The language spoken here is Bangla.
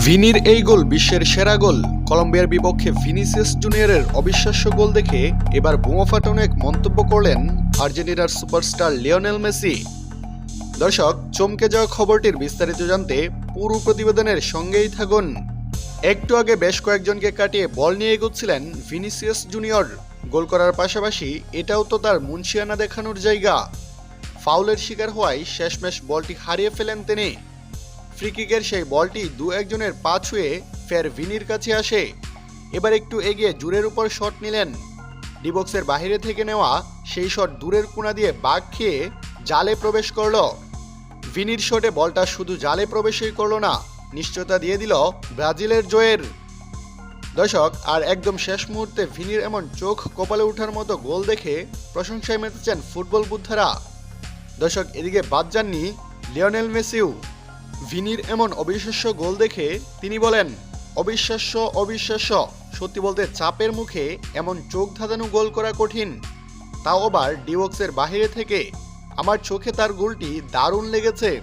ভিনির এই গোল বিশ্বের সেরা গোল। কলম্বিয়ার বিপক্ষে ভিনিসিয়াস জুনিয়রের অবিশ্বাস্য গোল দেখে এবার বোমা ফাটানো এক মন্তব্য করলেন আর্জেন্টিনার সুপারস্টার লিওনেল মেসি। দর্শক, চমকে যাওয়া খবরটির বিস্তারিত জানতে পুরো প্রতিবেদনের সঙ্গেই থাকুন। একটু আগে বেশ কয়েকজনকে কাটিয়ে বল নিয়ে এগোচ্ছিলেন ভিনিসিয়াস জুনিয়র। গোল করার পাশাপাশি এটাও তো তার মুন্সিয়ানা দেখানোর জায়গা। ফাউলের শিকার হওয়ায় শেষমেশ বলটি হারিয়ে ফেলেন তিনি। ফ্রিকিকের সেই বলটি দু একজনের পা ছুঁয়ে ফের ভিনির কাছে আসে। এবার একটু এগিয়ে জুরের উপর শট নিলেন। ডিবক্সের বাইরে থেকে নেওয়া সেই শট দূরের কোণা দিয়ে বাঘ খেয়ে জালে প্রবেশ করল। ভিনির শটে বলটা শুধু জালে প্রবেশই করল না, নিশ্চয়তা দিয়ে দিল ব্রাজিলের জয়ের। দর্শক, আর একদম শেষ মুহূর্তে ভিনির এমন চোখ কপালে ওঠার মতো গোল দেখে প্রশংসায় মেতেছেন ফুটবল বুদ্ধারা। দর্শক, এদিকে বাদ যাননি লিওনেল মেসিও। ভিনির এমন অবিশ্বাস্য গোল দেখে তিনি বলেন, অবিশ্বাস্য অবিশ্বাস্য। সত্যি বলতে চাপের মুখে এমন চোখ ধাঁধানো গোল করা কঠিন। তাও আবার ডিওক্সের বাহিরে থেকে আমার চোখে তার গোলটি দারুণ লেগেছে।